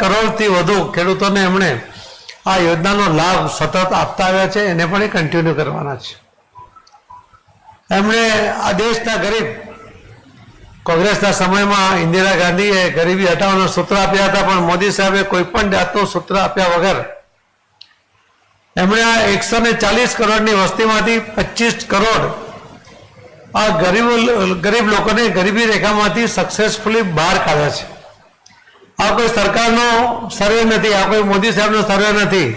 કરોડથી વધુ ખેડૂતોને એમણે આ યોજનાનો લાભ સતત આપતા આવ્યા છે, એને પણ એ કન્ટિન્યુ કરવાના છે. એમણે આ દેશના ગરીબ, કોંગ્રેસના સમયમાં ઇન્દિરા ગાંધીએ ગરીબી હટાવવાનું સૂત્ર આપ્યા હતા, પણ મોદી સાહેબે કોઈ પણ જાતનું સૂત્ર આપ્યા વગર એમણે આ એકસો ને ચાલીસ કરોડની વસ્તીમાંથી પચીસ કરોડ આ ગરીબ ગરીબ લોકોને ગરીબી રેખામાંથી સક્સેસફુલી બહાર કાઢ્યા છે. આ કોઈ સરકારનો સર્વે નથી, આ કોઈ મોદી સાહેબનો સર્વે નથી.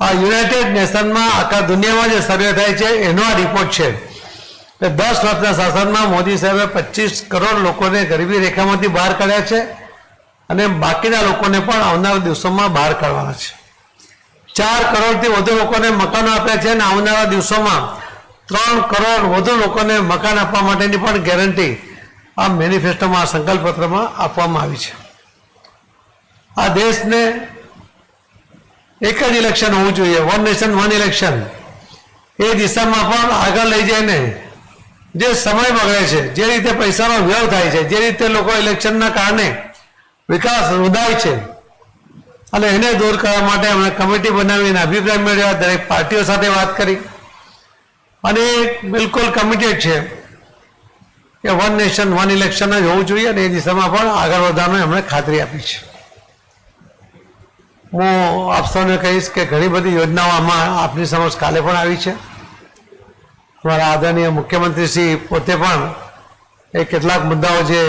આ યુનાઇટેડ નેશનમાં આખા દુનિયામાં જે સર્વે થાય છે, એનો આ રિપોર્ટ છે. કે દસ વર્ષના શાસનમાં મોદી સાહેબે પચીસ કરોડ લોકોને ગરીબી રેખામાંથી બહાર કાઢ્યા છે અને બાકીના લોકોને પણ આવનારા દિવસોમાં બહાર કાઢવાના છે. ચાર કરોડથી વધુ લોકોને મકાનો આપ્યા છે અને આવનારા દિવસોમાં ત્રણ કરોડ વધુ લોકોને મકાન આપવા માટેની પણ ગેરંટી આ મેનિફેસ્ટોમાં આ સંકલ્પ પત્રમાં આપવામાં આવી છે. આ દેશને એક જ ઇલેક્શન હોવું જોઈએ વન નેશન વન ઇલેક્શન એ દિશામાં પણ આગળ લઈ જઈને જે સમય બગડે છે, જે રીતે પૈસાનો વ્યવ થાય છે, જે રીતે લોકો ઇલેક્શનના કારણે વિકાસ રૂદાય છે, અને એને દૂર કરવા માટે અમે કમિટી બનાવીને અભિપ્રાય મેળવ્યા, દરેક પાર્ટીઓ સાથે વાત કરી. અને એ બિલકુલ કમિટેડ છે કે વન નેશન વન ઇલેક્શન જ હોવું જોઈએ, અને એ દિશામાં પણ આગળ વધવાનું એમણે ખાતરી આપી છે. હું આપ સૌને કહીશ કે ઘણી બધી યોજનાઓ આમાં આપની સમક્ષ કાલે પણ આવી છે. અમારા આદરણીય મુખ્યમંત્રી શ્રી પોતે પણ એ કેટલાક મુદ્દાઓ જે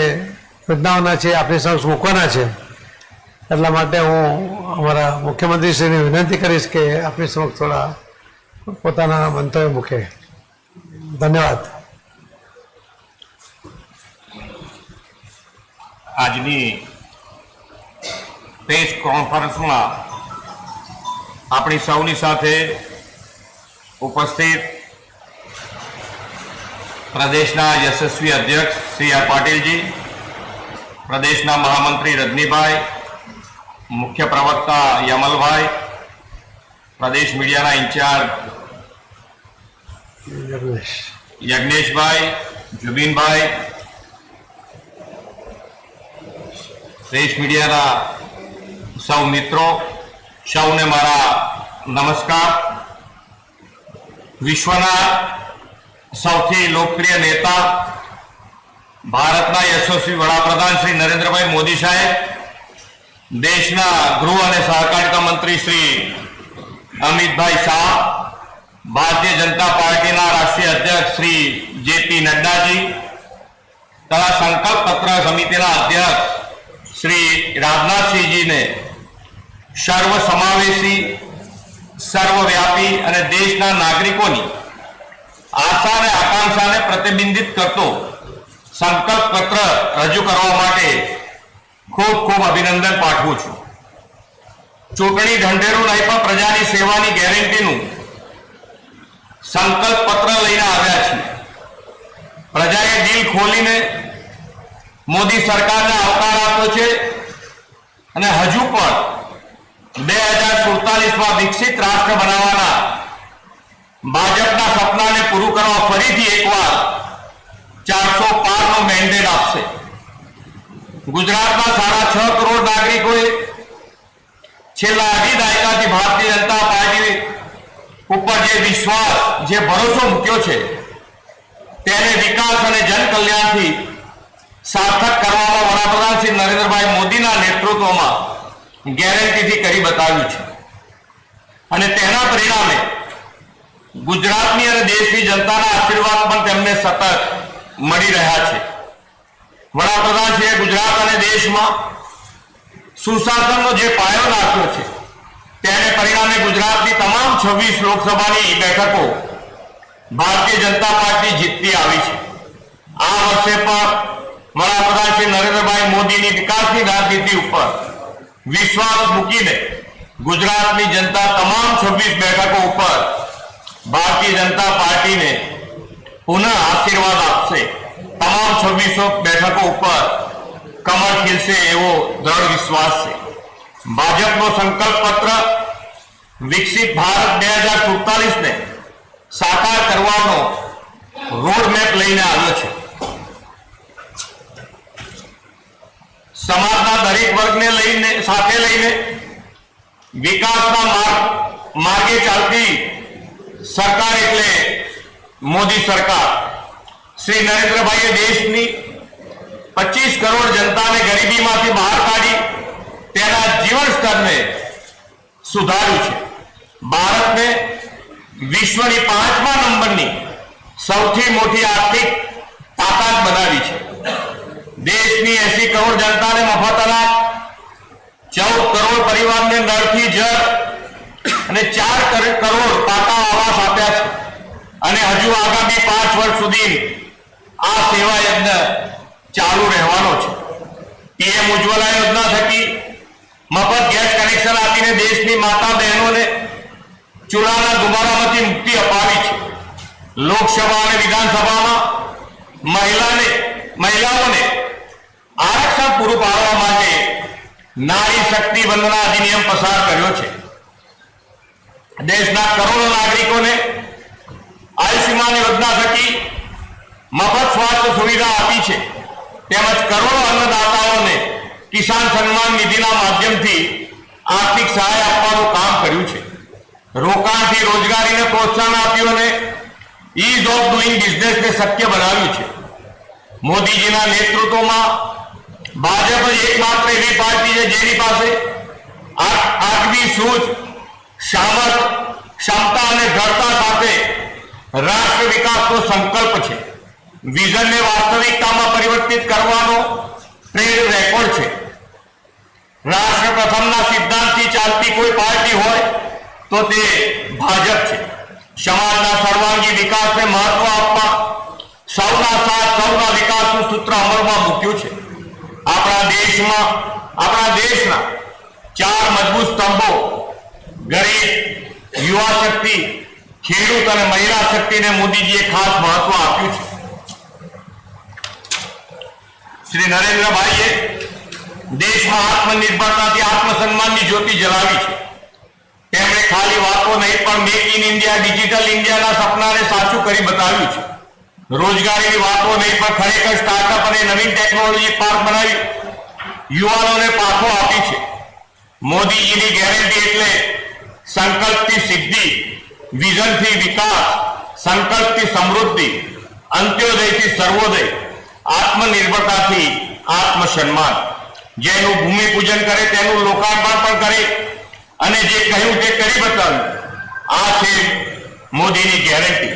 યોજનાઓના છે આપની સમક્ષ મૂકવાના છે. એટલા માટે હું અમારા મુખ્યમંત્રીશ્રીને વિનંતી કરીશ કે આપની સમક્ષ થોડા પોતાના મંતવ્ય મૂકે. ધન્યવાદ. આજની પ્રેસ કોન્ફરન્સમાં આપણી સૌની સાથે ઉપસ્થિત પ્રદેશના યશસ્વી અધ્યક્ષ સી આર પાટીલજી પ્રદેશના મહામંત્રી રજનીભાઈ મુખ્ય પ્રવક્તા યમલભાઈ પ્રદેશ મીડિયાના ઇન્ચાર્જ યજ્ઞેશભાઈ જુબીનભાઈ દેશ મીડિયાના સૌ મિત્રો, સૌને મારા નમસ્કાર. વિશ્વના સૌથી લોકપ્રિય નેતા ભારતના યશસ્વી વડાપ્રધાન શ્રી નરેન્દ્રભાઈ મોદી સાહેબ, દેશના ગૃહ અને સહકારિતા મંત્રી શ્રી અમિતભાઈ શાહ, ભારતીય જનતા પાર્ટીના રાષ્ટ્રીય અધ્યક્ષ શ્રી જેપી નડ્ડાજી, તથા સંકલ્પ પત્ર સમિતિના અધ્યક્ષ શ્રી રાજનાથસિંહજીને સર્વ સમાવેશી સર્વવ્યાપી અને દેશના નાગરિકોની આશા અને આકાંક્ષાને પ્રતિબિંબિત કરતો સંકલ્પ પત્ર રજૂ કરવા માટે ખૂબ ખૂબ અભિનંદન પાઠવું છું. ચૂંટણી ઢંઢેરું નહીં પણ પ્રજાની સેવાની ગેરંટીનું સંકલ્પ પત્ર લઈને આવ્યા છીએ. પ્રજાએ દિલ ખોલીને મોદી સરકારને આવકાર આપ્યો છે અને હજુ પણ બે હજાર સુડતાલીસમાં વિકસિત રાષ્ટ્ર બનાવવાના. ભાજપના સપનાને પૂરું કરવા ફરીથી એકવાર ચારસો પારનો મેન્ડેટ આપશે. ગુજરાતમાં સાડા છ કરોડ નાગરિકોએ છેલ્લા અઢી દાયકાથી ભારતીય જનતા પાર્ટી ઉપર જે વિશ્વાસ, જે ભરોસો મૂક્યો છે, તેને વિકાસ અને જનકલ્યાણથી સાર્થક કરવામાં વડાપ્રધાન શ્રી નરેન્દ્રભાઈ મોદીના નેતૃત્વમાં ગેરંટીથી કરી બતાવ્યું છે. અને તેના પરિણામે ગુજરાતની અને દેશની જનતાના આશીર્વાદ પણ તેમને સતત મળી રહ્યા છે. વડાપ્રધાન છે ગુજરાત અને દેશમાં સુશાસનનો જે પાયો નાખ્યો છે, તેને પરિણામે ગુજરાતની તમામ છવ્વીસ લોકસભાની બેઠકો ભારતીય જનતા પાર્ટી જીતતી આવી છે. આ વર્ષે પણ વડાપ્રધાન શ્રી નરેન્દ્રભાઈ મોદીની વિકાસની રાજનીતિ ઉપર વિશ્વાસ મૂકીને ગુજરાતની જનતા તમામ છવ્વીસ બેઠકો ઉપર ભારતીય જનતા પાર્ટીને પુનઃ આશીર્વાદ આપશે. તમામ છવ્વીસો બેઠકો ઉપર કમર ખીલશે એવો દ્રઢ વિશ્વાસ છે. ભાજપનો સંકલ્પ પત્ર વિકસિત ભારત બે હજાર સુડતાલીસને સાકાર કરવાનો રોડમેપ લઈને આવ્યો છે. સમાજના દરેક વર્ગને લઈને, સાથે લઈને વિકાસના માર્ગ, માર્ગે ચાલતી સરકાર એટલે મોદી સરકાર. શ્રી નરેન્દ્રભાઈએ દેશની પચીસ કરોડ જનતાને ગરીબીમાંથી બહાર કાઢી તેના જીવન સ્તરને સુધાર્યું છે. ભારતને વિશ્વની પાંચમા નંબરની સૌથી મોટી આર્થિક તાકાત બનાવી છે. દેશની એસી કરોડ જનતાને મફત અનાજ, ચૌદ કરોડ પરિવારને નળથી જળ અને ચાર કર- કરોડ પાકા આવાસ આપ્યા છે. અને હજુ આગામી પાંચ વર્ષ સુધી આ સેવા યજ્ઞ ચાલુ રહેવાનો છે. પીએમ ઉજ્જવલા યોજના થકી મફત ગેસ કનેક્શન આપીને દેશની માતા બહેનોને ચૂલાના ધુમાડામાંથી મુક્તિ અપાવી છે. લોકસભા અને વિધાનસભામાં મહિલાને, મહિલાઓને આરક્ષણ પૂરું પાડવા માટે નારી શક્તિ વંદના અધિનિયમ પસાર કર્યો છે. દેશના કરોડો નાગરિકોને આયુષ્યમાન યોજના થકી મફત સ્વાસ્થ્ય સુવિધા આપી છે. તેમજ કરોડો અન્નદાતાઓને કિસાન સન્માન નિધિના માધ્યમથી આર્થિક સહાય આપવાનું કામ કર્યું છે. રોકાણથી રોજગારીને પ્રોત્સાહન આપ્યું અને ઇઝ ઓફ ડુઈંગ બિઝનેસને શક્ય બનાવ્યું છે. મોદીજીના નેતૃત્વમાં ભાજપ જ એકમાત્ર એવી પાર્ટી છે જેની પાસે આગવી સૂઝ સામર્થ ક્ષમતા અને દ્રઢતા સાથે રાષ્ટ્ર વિકાસનો સંકલ્પ છે. વિઝનને વાસ્તવિકતામાં પરિવર્તિત કરવાનો ટ્રેડ રેકોર્ડ છે. રાષ્ટ્ર પ્રથમના સિદ્ધાંતથી ચાલતી કોઈ પાર્ટી હોય તો તે ભાજપ છે. સમાજના સર્વાંગી વિકાસને મહત્વ આપવા સૌના સાથ, સૌના વિકાસનું સૂત્ર અમલમાં મૂક્યું છે. આપણા દેશમાં, આપણા દેશના ચાર મજબૂત સ્તંભો, ગરીબ, યુવા શક્તિ, ખેડૂત અને મહિલા શક્તિને મોદીજીએ ખાસ મહત્વ આપ્યું છે. શ્રી નરેન્દ્રભાઈએ દેશમાં આત્મનિર્ભરતાથી આત્મસન્માનની જ્યોતિ જલાવી છે. તેમણે ખાલી વાતો નહીં, પણ મેક ઇન ઇન્ડિયા ડિજિટલ ઇન્ડિયાના સપનાને સાચું કરી બતાવ્યું છે. રોજગારીની વાતો નહીં, પણ ખરેખર સ્ટાર્ટઅપ અને નવીન ટેકનોલોજી પાર્ક બનાવી યુવાનોને પાઠો આપી છે. મોદીજીની ગેરંટી એટલે સંકલ્પથી સિદ્ધિ, વિઝનથી વિકાસ, સંકલ્પથી સમૃદ્ધિ, અંત્યોદયથી સર્વોદય, આત્મનિર્ભરતાથી આત્મસન્માન. જેનું ભૂમિ પૂજન કરે, તેનું લોકાર્પણ પણ કરે અને જે કહ્યું તે કરી બતાવ્યું. આ છે મોદીની ગેરંટી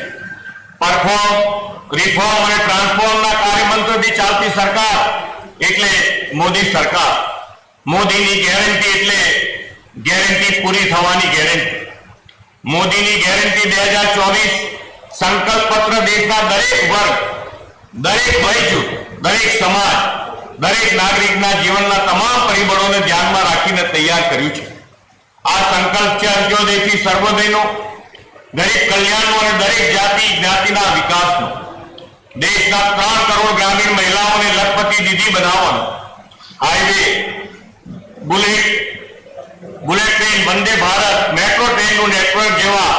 પરફોર્મ રિફોર્મ અને ટ્રાન્સફોર્મના કાર્યમંત્રથી ચાલતી સરકાર, એટલે મોદી સરકાર. મોદીની ગેરંટી એટલે ગેરંટી પૂરી થવાની ગેરંટી મોદીની ગેરંટી બે હજાર ચોવીસ સંકલ્પ પત્ર દેશના દરેક વર્ગ, દરેક વૈજુ, દરેક સમાજ, દરેક નાગરિકના જીવનના તમામ પરિબળોને ધ્યાનમાં રાખીને તૈયાર કર્યું છે. આ સંકલ્પ છે અંત્યોદયથી સર્વોદયનો, દરેક કલ્યાણનો અને દરેક જાતિ જ્ઞાતિના વિકાસનો. દેશના ત્રણ કરોડ ગ્રામીણ મહિલાઓને લખપતિ દીદી બનાવવાનો. Highway, bullet bullet train, Vande Bharat, metro ટ્રેનનું network જેવા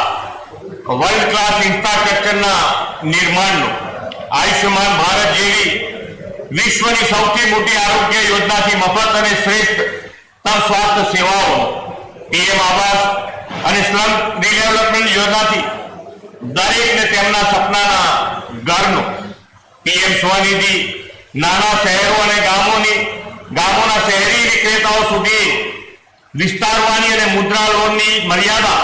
વર્લ્ડ ક્લાસ ઇન્ફ્રાસ્ટ્રક્ચરના નિર્માણનું. આયુષ્યમાન ભારત જેવી વિશ્વની સૌથી મોટી આરોગ્ય યોજનાથી મફત અને શ્રેષ્ઠ સ્વાસ્થ્ય સેવાઓ પીએમ આવાસ અને સ્લમ રીડેવલપમેન્ટ યોજનાથી દરેકને તેમના સપનાના ઘરનો. પીએમ સ્વનિધિ નાના શહેરો અને ગામોની, ગામોના શહેરી વિક્રેતાઓ સુધી વિસ્તારવાની અને મુદ્રા લોનની મર્યાદા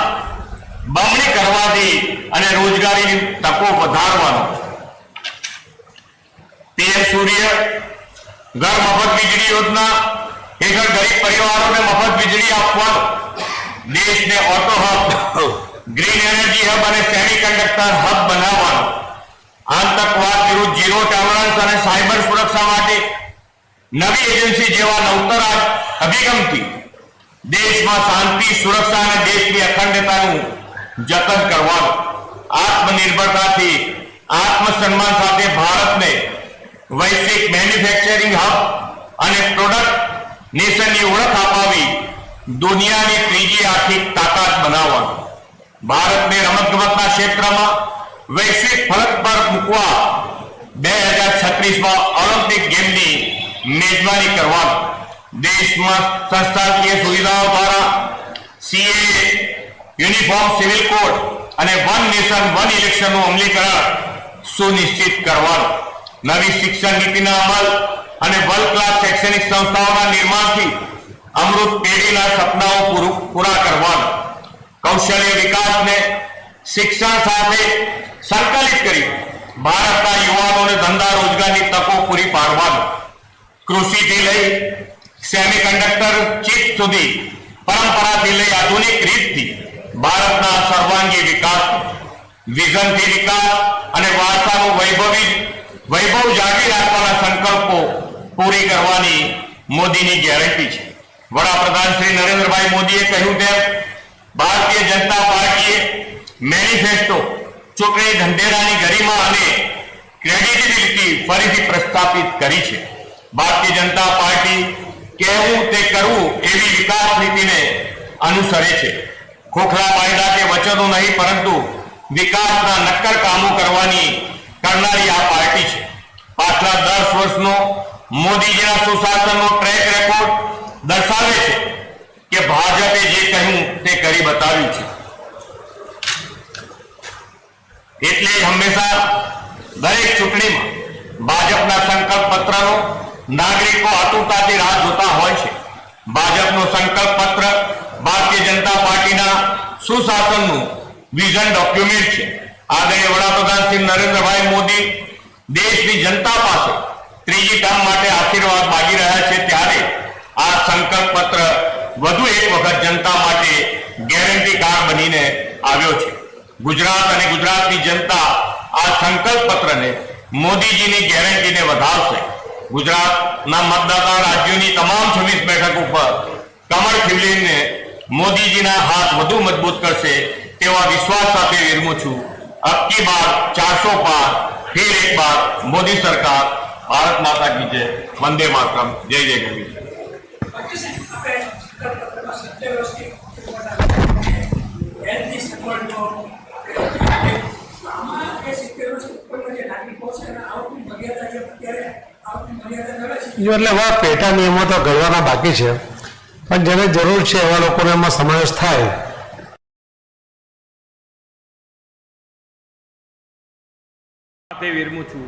બમણી કરવાથી અને રોજગારીની તકો વધારવાનો. પીએમ સૂર્ય ઘર મફત વીજળી યોજના હેઠળ ગરીબ પરિવારોને મફત વીજળી આપવાનો. દેશને auto hub green energy hub અને સેમિકન્ડક્ટર હબ બનાવવાનો. આતંકવાદ વિરુદ્ધ ઝીરો ટોલરન્સ અને સાયબર સુરક્ષા માટે નવી એજન્સી જેવા નવતર અભિગમથી દેશમાં શાંતિ, સુરક્ષા અને દેશની અખંડતાનું જતન કરવાનું, આત્મનિર્ભરતાથી આત્મસન્માન સાથે ભારતને વૈશ્વિક મેન્યુફેક્ચરિંગ હબ અને પ્રોડક્ટ નેશનની ઓળખ અપાવી દુનિયાની ત્રીજી આર્થિક તાકાત બનાવવાનું. ભારતને રમતગમતના ક્ષેત્રમાં વૈશ્વિક ફલક પર મૂકવા બે હજાર છત્રીસમાં ઓલિમ્પિક ગેમની મેજબાની કરવા દેશમાં સંસ્થાકીય સુવિધાઓ દ્વારા સીએ યુનિફોર્મ સિવિલ કોડ અને વન નેશન વન ઇલેક્શનનું અમલીકરણ સુનિશ્ચિત કરવાનું નવી શિક્ષણ નીતિના અમલ અને વર્લ્ડ ક્લાસ શૈક્ષણિક સંસ્થાઓના નિર્માણથી અમૃત પેઢીના સપનાઓ પૂરું પૂરા કરવાનું કૌશલ્ય વિકાસને શિક્ષણ સાથે સંકલિત કરી ભારતના યુવાનોને ધંધા રોજગારની તકો પૂરી પાડવાનો. કૃષિથી લઈ સેમિકન્ડક્ટર ચિપ સુધી પરંપરાથી લઈ આધુનિક રીતથી ભારતના સર્વાંગી વિકાસ, વિઝનથી વિકાસ અને વારસાનું વૈભવી વૈભવ જાળવી રાખવાના સંકલ્પો પૂરી કરવાની મોદીની ગેરંટી છે. વડાપ્રધાન શ્રી નરેન્દ્રભાઈ મોદીએ કહ્યું તેમ, ભારતીય જનતા પાર્ટીએ મેનિફેસ્ટો ચૂંટણી ધંધેરાની ગરિમા અને ક્રેડિબિલિટી ફરીથી પ્રસ્થાપિત કરી છે. ભારતીય જનતા પાર્ટી કહેવું તે કરવું એવી વિકાસ નીતિને અનુસરે છે. ખોખલા વાયદા કે વચનો નહીં, પરંતુ વિકાસના નક્કર કામો કરવાની કરનારી આ પાર્ટી છે. પાછલા દસ વર્ષનો મોદીજીના સુશાસનનો ટ્રેક રેકોર્ડ દર્શાવે છે કે ભાજપે જે કહ્યું તે કરી બતાવ્યું છે. એટલે હંમેશા દરેક ચૂંટણીમાં ભાજપના સંકલ્પ પત્રનો નાગરિકો આતુરતાથી રાહ જોતા હોય છે. ભાજપનો સંકલ્પ પત્ર ભારતીય જનતા પાર્ટીના સુશાસનનું વિઝન ડોક્યુમેન્ટ છે. આદરણીય વડાપ્રધાન શ્રી નરેન્દ્રભાઈ મોદી દેશની જનતા પાસે ત્રીજી ટર્મ માટે આશીર્વાદ માગી રહ્યા છે ત્યારે આ સંકલ્પ પત્ર વધુ એક વખત જનતા માટે ગેરંટી કાર્ડ બનીને આવ્યો છે. ગુજરાત અને ગુજરાતની જનતા આ સંકલ્પ પત્રને મોદીજીની ગેરંટીને વધારશે. ગુજરાતના મતદાતા રાજ્યોની તમામ છવ્વીસ બેઠક ઉપર કમળ ખીલીને મોદીજીના હાથ વધુ મજબૂત કરશે તેવા વિશ્વાસ સાથે વિરમું છું. અબ કી બાર ચારસો પાર, ફેર એક બાર, મોદી સરકાર. ભારત માતા કી જય. વંદે માતરમ. જય જય ગરવી. હેલ્થની સગવડનો આમાં એ સિત્તેર વર્ષ ઉપરના જે નાગરિકો છે એના આવકની મર્યાદા એટલે એવા પેટા નિયમો તો ઘડવાના બાકી છે. પણ જેને જરૂર છે એવા લોકોને એમાં સમાવેશ થાય. વિરમું છું.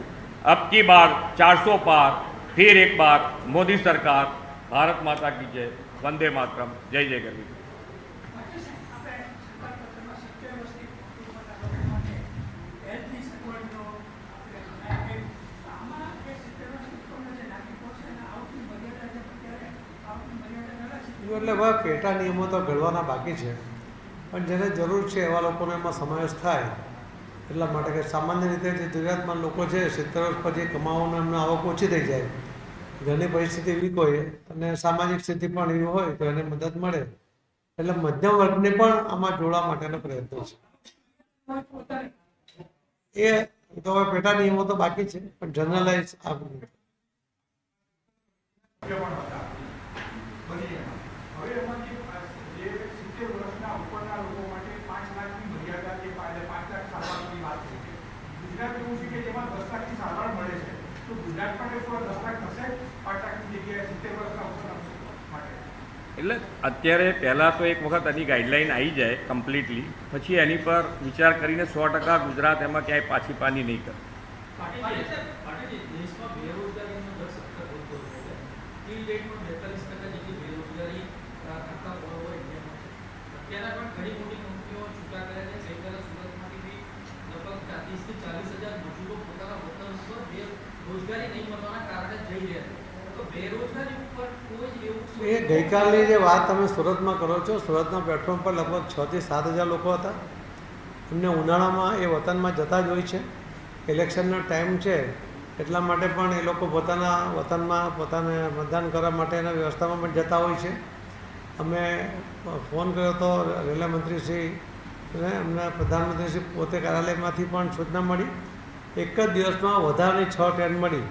અબ કી બાર ચારસો પાર, ફિર એક બાર, મોદી સરકાર, ભારત માતા કી જય, વંદે માતરમ. જય જય ગરવી હેલ્થની સગવડનો આમાં એ સિત્તેર વર્ષ ઉપરના જે નાગરિકો છે એના આવકની મર્યાદા જે અત્યારે આવકની મર્યાદા કરે છે જો એટલે હવે પેટા નિયમો તો ઘડવાના બાકી છે. પણ જેને જરૂર છે એવા લોકોને એમાં સમાવેશ થાય. એટલા માટે કે સામાન્ય રીતે જે ગુજરાતમાં લોકો છે, સિત્તેર વર્ષ પછી કમાવાનો એમનો આવક ઓછી થઈ જાય. ઘરની પરિસ્થિતિ વીક હોય અને સામાજિક સ્થિતિ પણ એવી હોય તો એને મદદ મળે. એટલે મધ્યમ વર્ગને પણ આમાં જોડવા માટેનો પ્રયત્ન છે. એ તો હવે પેટા નિયમો તો બાકી છે, પણ જનરલાઇઝ આ હવે એમાંથી જે સિત્તેર વર્ષના ઉપરના લોકો માટે પાંચ લાખની મર્યાદા જે પાંચ પાંચ લાખ સારવારની વાત થઈ છે ગુજરાત એવું છે કે જેમાં દસ લાખની સારવાર મળે છે. તો ગુજરાત માટે શું દસ લાખ થશે? પાંચ લાખની જગ્યાએ સિત્તેર વર્ષના ઉપરના માટે. એટલે અત્યારે પહેલાં તો એક વખત એની ગાઈડલાઈન આવી જાય કમ્પ્લીટલી પછી એની પર વિચાર કરીને સો ટકા ગુજરાત એમાં ક્યાંય પાછી પાની નહીં કરે. દેશમાં બેરોજગારીનો દર બેતાલીસ ટકા જેટલી બેરોજગારી કરતા ગઈકાલે એ ગઈકાલની જે વાત તમે સુરતમાં કરો છો, સુરતના પ્લેટફોર્મ પર લગભગ છ થી સાત હજાર લોકો હતા. એમને ઉનાળામાં એ વતનમાં જતા જ હોય છે. ઇલેક્શનનો ટાઈમ છે, એટલા માટે પણ એ લોકો પોતાના વતનમાં પોતાને મતદાન કરવા માટેના વ્યવસ્થામાં પણ જતા હોય છે. અમે ફોન કર્યો હતો રેલવે મંત્રીશ્રી ને અમને પ્રધાનમંત્રીશ્રી પોતે કાર્યાલયમાંથી પણ સૂચના મળી. એક જ દિવસમાં વધારાની છ ટ્રેન મળી.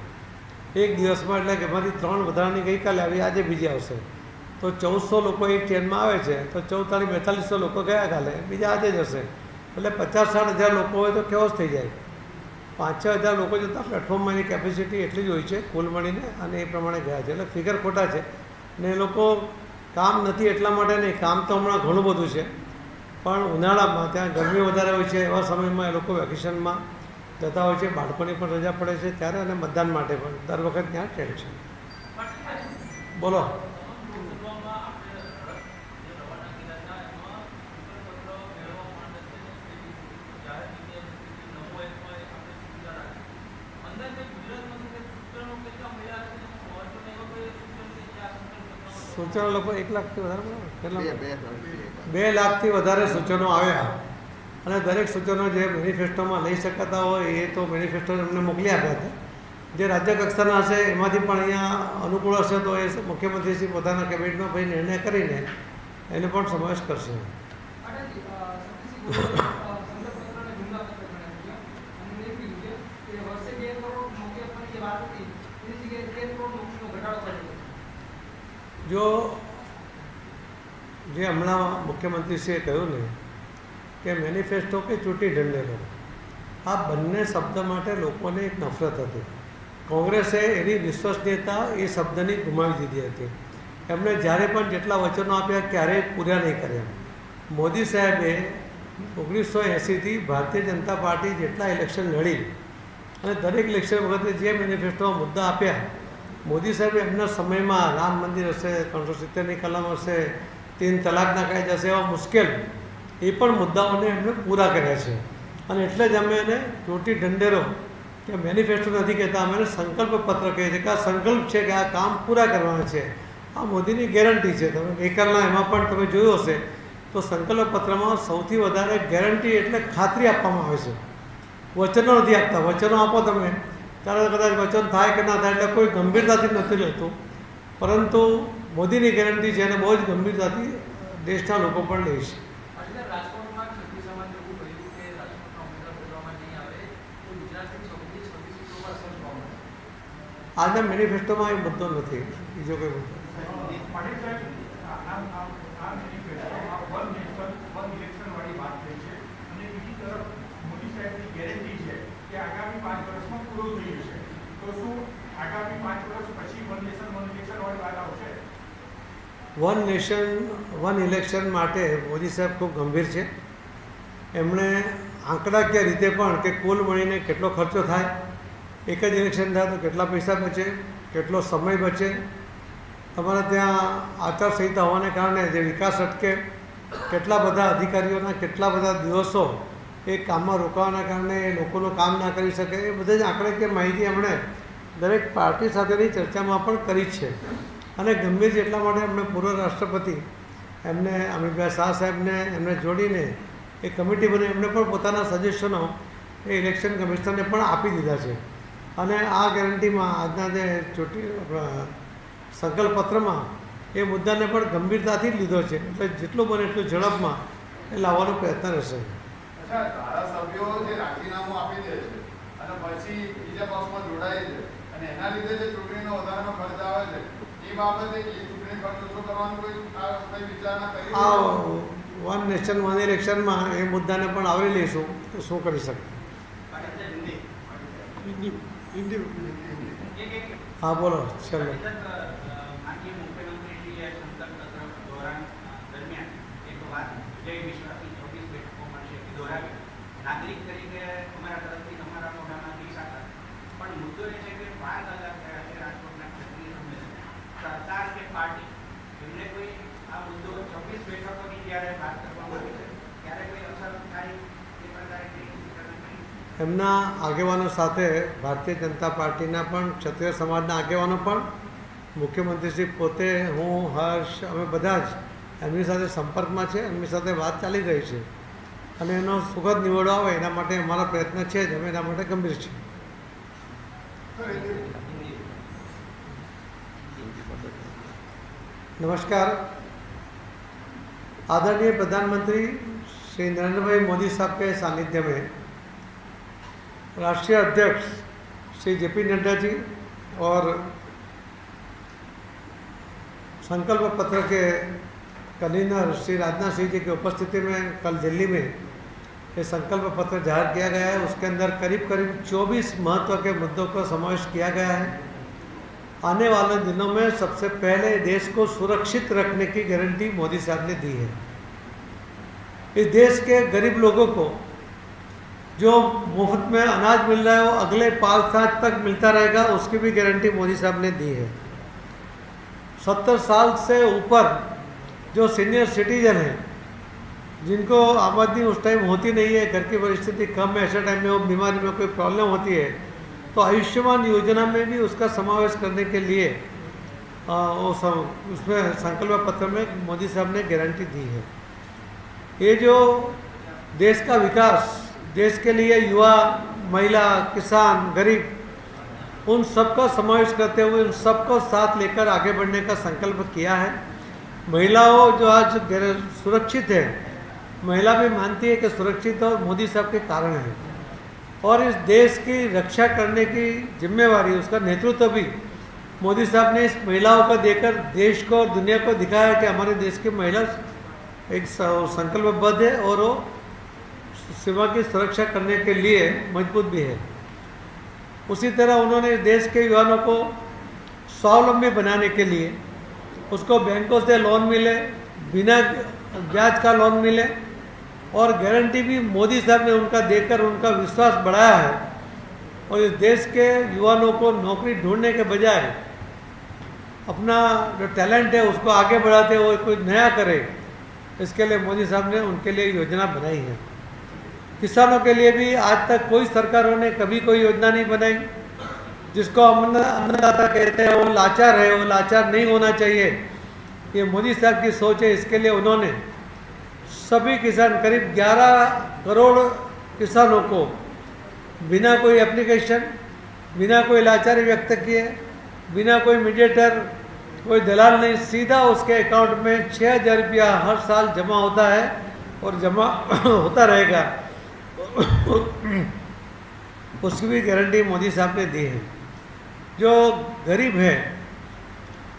એક દિવસમાં એટલે કે એમાંથી ત્રણ વધારાની ગઈકાલે આવી, આજે બીજી આવશે. તો ચૌદસો લોકો એક ટ્રેનમાં આવે છે, તો ચૌદ તારીખ બેતાલીસો લોકો ગયા કાલે, બીજા આજે જ હશે. એટલે પચાસ સાઠ હજાર લોકો હોય તો કેવો જ થઈ જાય. પાંચ છ હજાર લોકો જતાં પ્લેટફોર્મમાં એની કેપેસિટી એટલી જ હોય છે, કુલ મળીને, અને એ પ્રમાણે ગયા છે. એટલે ફિગર ખોટા છે. ને એ લોકો કામ નથી એટલા માટે નહીં, કામ તો હમણાં ઘણું બધું છે. પણ ઉનાળામાં ત્યાં ગરમી વધારે હોય છે, એવા સમયમાં એ લોકો વેકેશનમાં જતા હોય છે, બાળકોની પણ રજા પડે છે ત્યારે અને મતદાન માટે પણ. દર વખત ત્યાં ટ્રેન છે. બોલો. સૂચનો લોકો એક લાખથી વધારે બરાબર? કેટલા બે લાખથી વધારે. સૂચનો આવ્યા. અને દરેક સૂચનો જે મેનિફેસ્ટોમાં લઈ શકાતા હોય એ તો મેનિફેસ્ટો એમને મોકલી આપ્યા હતા. જે રાજ્ય કક્ષાના હશે એમાંથી પણ અહીંયા અનુકૂળ હશે તો એ મુખ્યમંત્રીશ્રી પોતાના કેબિનેટમાં ભાઈ નિર્ણય કરીને એને પણ સમાવેશ કરશે અટાજી, અ, સતીશજી ગૌરવ, અ, સંદર્ભપત્રને જુમલાપત્ર ગણાવ્યું છે. અને મેં કીધું છે કે વર્ષે બે કરોડ નોકરી આપવાની જે વાત હતી એની જગ્યાએ તેર કરોડ નોકરીનો ઘટાડો કર્યો છે. જો જે હમણાં મુખ્યમંત્રીશ્રીએ કહ્યું ને કે મેનિફેસ્ટો કે ચૂંટણી ઢંઢેરો આ બંને શબ્દ માટે લોકોને એક નફરત હતી. કોંગ્રેસે એની વિશ્વસનીયતા એ શબ્દની ગુમાવી દીધી હતી. એમણે જ્યારે પણ જેટલા વચનો આપ્યા ક્યારેય પૂરા નહીં કર્યા. મોદી સાહેબે ઓગણીસો એંસીથી ભારતીય જનતા પાર્ટી જેટલા ઇલેક્શન લડી અને દરેક ઇલેક્શન વખતે જે મેનિફેસ્ટોમાં મુદ્દા આપ્યા મોદી સાહેબ એમના સમયમાં રામ મંદિર હશે, ત્રણસો સિત્તેરની કલમ હશે, તીન તલાકના કાયદા હશે, એવા મુશ્કેલ એ પણ મુદ્દાઓને એમણે પૂરા કર્યા છે. અને એટલે જ અમે એને ચોટી ઢંઢેરો કે મેનિફેસ્ટો નથી કહેતા, અમે એને સંકલ્પ પત્ર કહીએ છીએ કે આ સંકલ્પ છે કે આ કામ પૂરા કરવાના છે. આ મોદીની ગેરંટી છે. તમે ગઈકાલના એમાં પણ તમે જોયું હશે, તો સંકલ્પ પત્રમાં સૌથી વધારે ગેરંટી એટલે ખાતરી આપવામાં આવે છે. વચનો નથી આપતા. વચનો આપો તમે. ત્યારે કદાચ વચન થાય કે ના થાય એટલે કોઈ ગંભીરતાથી નથી લેતું પરંતુ મોદીની ગેરંટી છે અને બહુ જ ગંભીરતાથી દેશના લોકો પણ લે છે. આજના મેનિફેસ્ટોમાં એ મુદ્દો નથી. બીજો કોઈ મુદ્દો પાટીલ સાહેબ આ આ- આ આ મેનિફેસ્ટોમાં વન નેશન વન ઇલેક્શન વાળી વાત થઈ છે અને બીજી તરફ મોદી સાહેબની ગેરંટી છે કે આગામી પાંચ વર્ષમાં પૂરો થઈ જશે તો શું આગામી પાંચ વર્ષ પછી વન નેશન વન ઇલેક્શન માટે મોદી સાહેબ ખૂબ ગંભીર છે. એમણે આંકડાકીય રીતે પણ કે કુલ મળીને કેટલો ખર્ચો થાય, એક જ ઇલેક્શન થાય તો કેટલા પૈસા બચે, કેટલો સમય બચે. તમારે ત્યાં આચારસંહિતા હોવાને કારણે જે વિકાસ અટકે, કેટલા બધા અધિકારીઓના કેટલા બધા દિવસો એ કામમાં રોકાવાના કારણે એ લોકોનું કામ ના કરી શકે, એ બધા જ આંકડાકીય માહિતી એમણે દરેક પાર્ટી સાથેની ચર્ચામાં પણ કરી છે. અને ગંભીર છે એટલા માટે એમણે પૂર્વ રાષ્ટ્રપતિ, એમને અમિતભાઈ શાહ સાહેબને, એમને જોડીને એ કમિટી બની, એમને પણ પોતાના સજેશનો એ ઇલેક્શન કમિશનરને પણ આપી દીધા છે. અને આ ગેરંટીમાં આજના જે ચૂંટણી સંકલ્પપત્રમાં એ મુદ્દાને પણ ગંભીરતાથી જ લીધો છે. એટલે જેટલું બને એટલું ઝડપમાં એ લાવવાનો પ્રયત્ન રહેશે. રાજીનામું આપી દે છે અને પછી બીજા પક્ષમાં જોડાય છે અને એના લીધે જે ચૂંટણીનો વધારાનો ખર્ચ આવે છે એ બાબતે એ ચૂંટણી ખર્ચ ઓછો કરવાનું કોઈ કઈ વિચારણા કરી વન નેશન વન ઇલેક્શનમાં એ મુદ્દાને પણ આવરી લઈશું તો શું કરી શકે હા બોલો ચલો. માનનીય મુખ્યમંત્રીશ્રીએ સંસદ સત્ર દોરાન દરમિયાન એક વાત વિજય વિશ્વાસની ચોવીસ બેઠકો મળશે એ દોરાવી નાગરિક તરીકે અમારા તરફથી તમારા મોઢામાં શાખા પણ મુદ્દો એ છે કે બાર કલાક થયા છે રાજકોટના ક્ષત્રિય સંમેલન સરકાર કે પાર્ટી એમને કોઈ આ મુદ્દો ચોવીસ બેઠકોની જ્યારે વાત કરવામાં આવી છે ત્યારે કોઈ અસર થાય એ પ્રકારે કઈ વિચારણા કરી એમના આગેવાનો સાથે ભારતીય જનતા પાર્ટીના પણ ક્ષત્રિય સમાજના આગેવાનો પણ મુખ્યમંત્રીશ્રી પોતે, હું, હર્ષ, અમે બધા જ એમની સાથે સંપર્કમાં છે, એમની સાથે વાત ચાલી રહી છે. અને એનો સુખદ નિવડો આવે એના માટે અમારા પ્રયત્ન છે જ, અમે એના માટે ગંભીર છીએ. નમસ્કાર. આદરણીય પ્રધાનમંત્રી શ્રી નરેન્દ્રભાઈ મોદી સાહેબ કે સાનિધ્ય राष्ट्रीय अध्यक्ष श्री जे पी नड्डा जी और संकल्प पत्र के कन्वीनर श्री राजनाथ सिंह जी की उपस्थिति में कल दिल्ली में ये संकल्प पत्र ज़ाहिर किया गया है। उसके अंदर करीब करीब 24 महत्व के मुद्दों का समावेश किया गया है। आने वाले दिनों में सबसे पहले देश को सुरक्षित रखने की गारंटी मोदी साहब ने दी है। इस देश के गरीब लोगों को जो मुफ़्त में अनाज मिल रहा है वो अगले पाँच साल तक मिलता रहेगा उसकी भी गारंटी मोदी साहब ने दी है। सत्तर साल से ऊपर जो सीनियर सिटीजन हैं जिनको आमदनी उस टाइम होती नहीं है घर की परिस्थिति कम है ऐसे टाइम में वो बीमारी में कोई प्रॉब्लम होती है तो आयुष्मान योजना में भी उसका समावेश करने के लिए आ, वो सब उसमें संकल्प पत्र में मोदी साहब ने गारंटी दी है। ये जो देश का विकास देश के लिए युवा, महिला, किसान, गरीब, उन सबका समावेश करते हुए उन सबको साथ लेकर आगे बढ़ने का संकल्प किया है। महिलाओं जो आज सुरक्षित है, महिला भी मानती है कि सुरक्षित और मोदी साहब के कारण है। और इस देश की रक्षा करने की जिम्मेवारी, उसका नेतृत्व भी मोदी साहब ने इस महिलाओं को देकर देश को और दुनिया को दिखाया कि हमारे देश की महिला एक संकल्पबद्ध है और वो सीमा की सुरक्षा करने के लिए मज़बूत भी है। उसी तरह उन्होंने देश के युवाओं को स्वावलंबी बनाने के लिए उसको बैंकों से लोन मिले, बिना ब्याज का लोन मिले और गारंटी भी मोदी साहब ने उनका देकर उनका विश्वास बढ़ाया है और इस देश के युवाओं को नौकरी ढूँढने के बजाय अपना जो टैलेंट है उसको आगे बढ़ाते हुए कोई नया करे, इसके लिए मोदी साहब ने उनके लिए योजना बनाई है। किसानों के लिए भी आज तक कोई सरकारों ने कभी कोई योजना नहीं बनाई, जिसको अन्न अन्नदाता कहते हैं, वो लाचार है, वो लाचार नहीं होना चाहिए। ये मोदी साहब की सोच है, इसके लिए उन्होंने सभी किसान, करीब 11 करोड़ किसानों को बिना कोई एप्लीकेशन बिना कोई लाचारी व्यक्त किए, बिना कोई मीडिएटर कोई दलाल नहीं, सीधा उसके अकाउंट में छः हज़ार रुपया हर साल जमा होता है और जमा होता रहेगा। उसकी भी गारंटी मोदी साहब ने दी है। जो गरीब है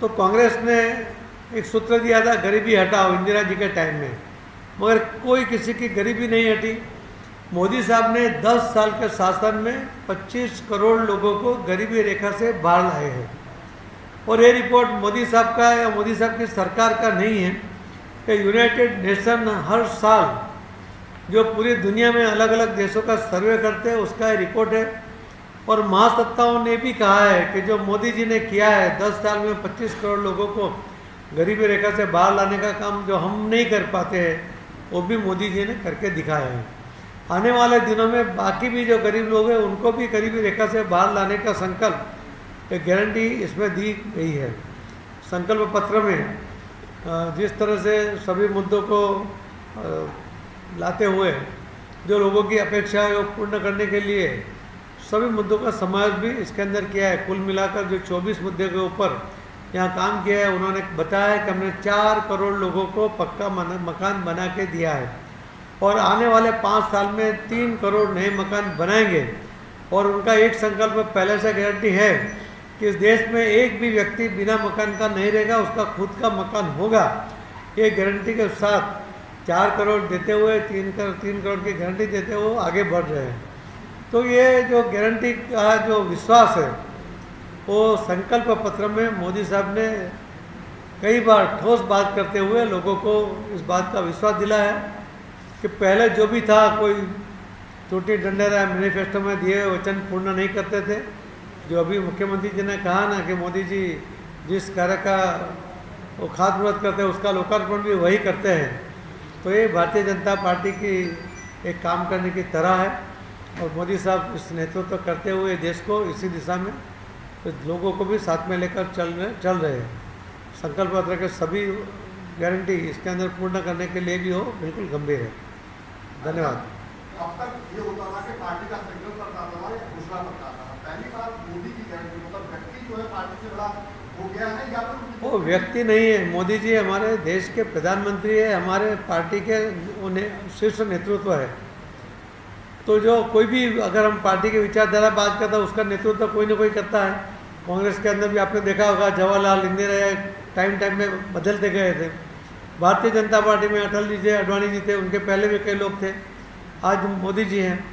तो कांग्रेस ने एक सूत्र दिया था, गरीबी हटाओ, इंदिरा जी के टाइम में। मगर कोई किसी की गरीबी नहीं हटी। मोदी साहब ने 10 साल के शासन में 25 करोड़ लोगों को गरीबी रेखा से बाहर लाए हैं। और ये रिपोर्ट मोदी साहब का या मोदी साहब की सरकार का नहीं है कि यूनाइटेड नेशन हर साल जो पूरी दुनिया में अलग अलग देशों का सर्वे करते हैं, उसका रिपोर्ट है। और महासत्ताओं ने भी कहा है कि जो मोदी जी ने किया है 10 साल में 25 करोड़ लोगों को गरीबी रेखा से बाहर लाने का काम जो हम नहीं कर पाते हैं, वो भी मोदी जी ने करके दिखाया है। आने वाले दिनों में बाकी भी जो गरीब लोग हैं, उनको भी गरीबी रेखा से बाहर लाने का संकल्प, एक गारंटी इसमें दी गई है। संकल्प पत्र में जिस तरह से सभी मुद्दों को लाते हुए, जो लोगों की अपेक्षा है वो पूर्ण करने के लिए सभी मुद्दों का समावेश भी इसके अंदर किया है। कुल मिलाकर जो 24 मुद्दे के ऊपर यहाँ काम किया है, उन्होंने बताया है कि हमने चार करोड़ लोगों को पक्का मकान बना के दिया है और आने वाले पाँच साल में तीन करोड़ नए मकान बनाएँगे। और उनका एक संकल्प पहले से गारंटी है कि इस देश में एक भी व्यक्ति बिना मकान का नहीं रहेगा, उसका खुद का मकान होगा। ये गारंटी के साथ चार करोड़ देते हुए, तीन करोड़ तीन करोड़ की गारंटी देते हुए आगे बढ़ रहे हैं। तो ये जो गारंटी का जो विश्वास है, वो संकल्प पत्र में मोदी साहब ने कई बार ठोस बात करते हुए लोगों को इस बात का विश्वास दिला है कि पहले जो भी था, कोई टूटी डंडेरा मैनिफेस्टो में दिए वचन पूर्ण नहीं करते थे। जो अभी मुख्यमंत्री जी ने कहा ना कि मोदी जी जिस कार्य का वो खातमुहूर्त करते हैं, उसका लोकार्पण भी वही करते हैं। तो ये भारतीय जनता पार्टी की एक काम करने की तरह है और मोदी साहब इस नेतृत्व तो करते हुए देश को इसी दिशा में तो लोगों को भी साथ में लेकर चल रहे चल रहे हैं। संकल्प पत्र के सभी गारंटी इसके अंदर पूर्ण करने के लिए भी हो, बिल्कुल गंभीर है। धन्यवाद। अब तक ये होता था कि पार्टी का संकल्प था या घोषणा था। पहली बार मोदी की गारंटी मतलब व्यक्ति जो है पार्टी से बड़ा वो व्यक्ति नहीं है। मोदी जी हमारे देश के प्रधानमंत्री है, हमारे पार्टी के उन्हें शीर्ष नेतृत्व है। तो जो कोई भी अगर हम पार्टी की विचारधारा बात करते हैं, उसका नेतृत्व कोई ना कोई करता है। कांग्रेस के अंदर भी आपने देखा होगा, जवाहरलाल इंदिरा टाइम टाइम में बदलते गए थे। भारतीय जनता पार्टी में अटल जी थे अडवाणी जी थे, उनके पहले भी कई लोग थे। आज मोदी जी हैं।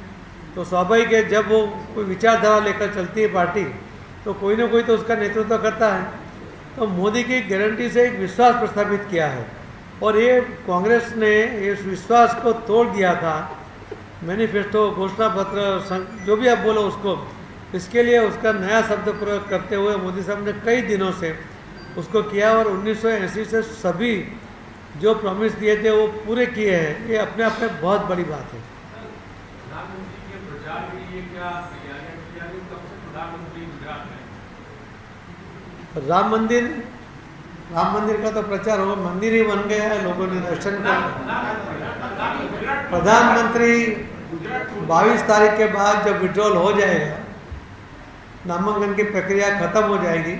तो स्वाभाविक है, जब वो कोई विचारधारा लेकर चलती है पार्टी तो कोई ना कोई तो उसका नेतृत्व करता है। तो मोदी की गारंटी से एक विश्वास प्रस्थापित किया है। और ये कांग्रेस ने इस विश्वास को तोड़ दिया था। मैनिफेस्टो, घोषणा पत्र जो भी आप बोलो उसको, इसके लिए उसका नया शब्द प्रयोग करते हुए मोदी साहब ने कई दिनों से उसको किया और 1980 से सभी जो प्रॉमिस दिए थे, वो पूरे किए हैं। ये अपने आप में बहुत बड़ी बात है प्रधानमंत्री के प्रचार के लिए क्या तैयारियाँ की जा रही हैं? कब से प्रधानमंत्री गुजरात में राम मंदिर राम मंदिर का तो प्रचार हो मंदिर ही बन गया है लोगों ने दर्शन कर प्रधानमंत्री बाईस तारीख के बाद जब विड्रॉल हो जाएगा नामांकन की प्रक्रिया खत्म हो जाएगी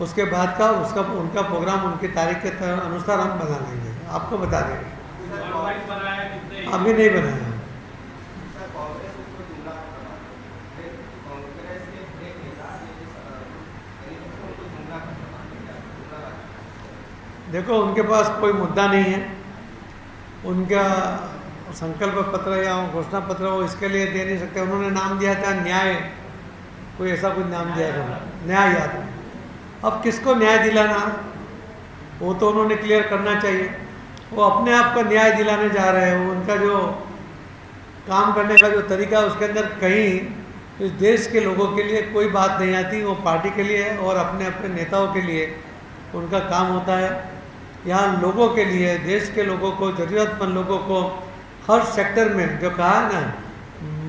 उसके बाद का उसका उनका प्रोग्राम उनकी तारीख के अनुसार हम बना लेंगे। आपको बता देंगे। अभी नहीं बनाया। देखो, उनके पास कोई मुद्दा नहीं है। उनका संकल्प पत्र या घोषणा पत्र वो इसके लिए दे नहीं सकते। उन्होंने नाम दिया था न्याय। कोई ऐसा कुछ नाम दिया था? न्याय याद। अब किसको न्याय दिलाना? वो तो उन्होंने क्लियर करना चाहिए। वो अपने आप को न्याय दिलाने जा रहे हैं। उनका जो काम करने का जो तरीका है, उसके अंदर कहीं इस देश के लोगों के लिए कोई बात नहीं आती। वो पार्टी के लिए और अपने अपने नेताओं के लिए उनका काम होता है। यहाँ लोगों के लिए देश के लोगों को ज़रूरतमंद लोगों को हर सेक्टर में जो कहा है ना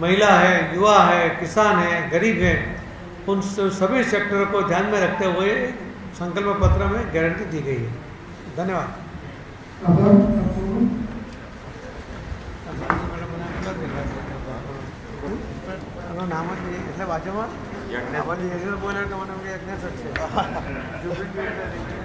महिला है युवा है किसान है गरीब है उन सभी सेक्टर को ध्यान में रखते हुए संकल्प पत्र में गारंटी दी गई है। धन्यवाद। बाजू में? बाजूला बोलायला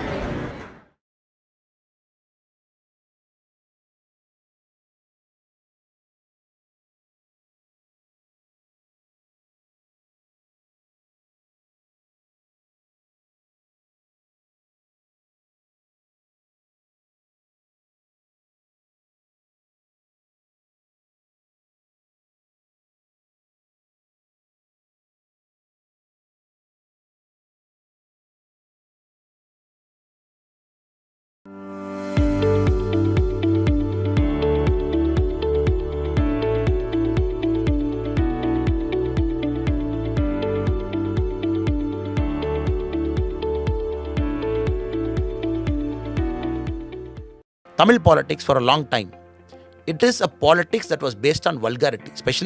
Tamil politics for a long time. It is a politics that was based on vulgarity, especially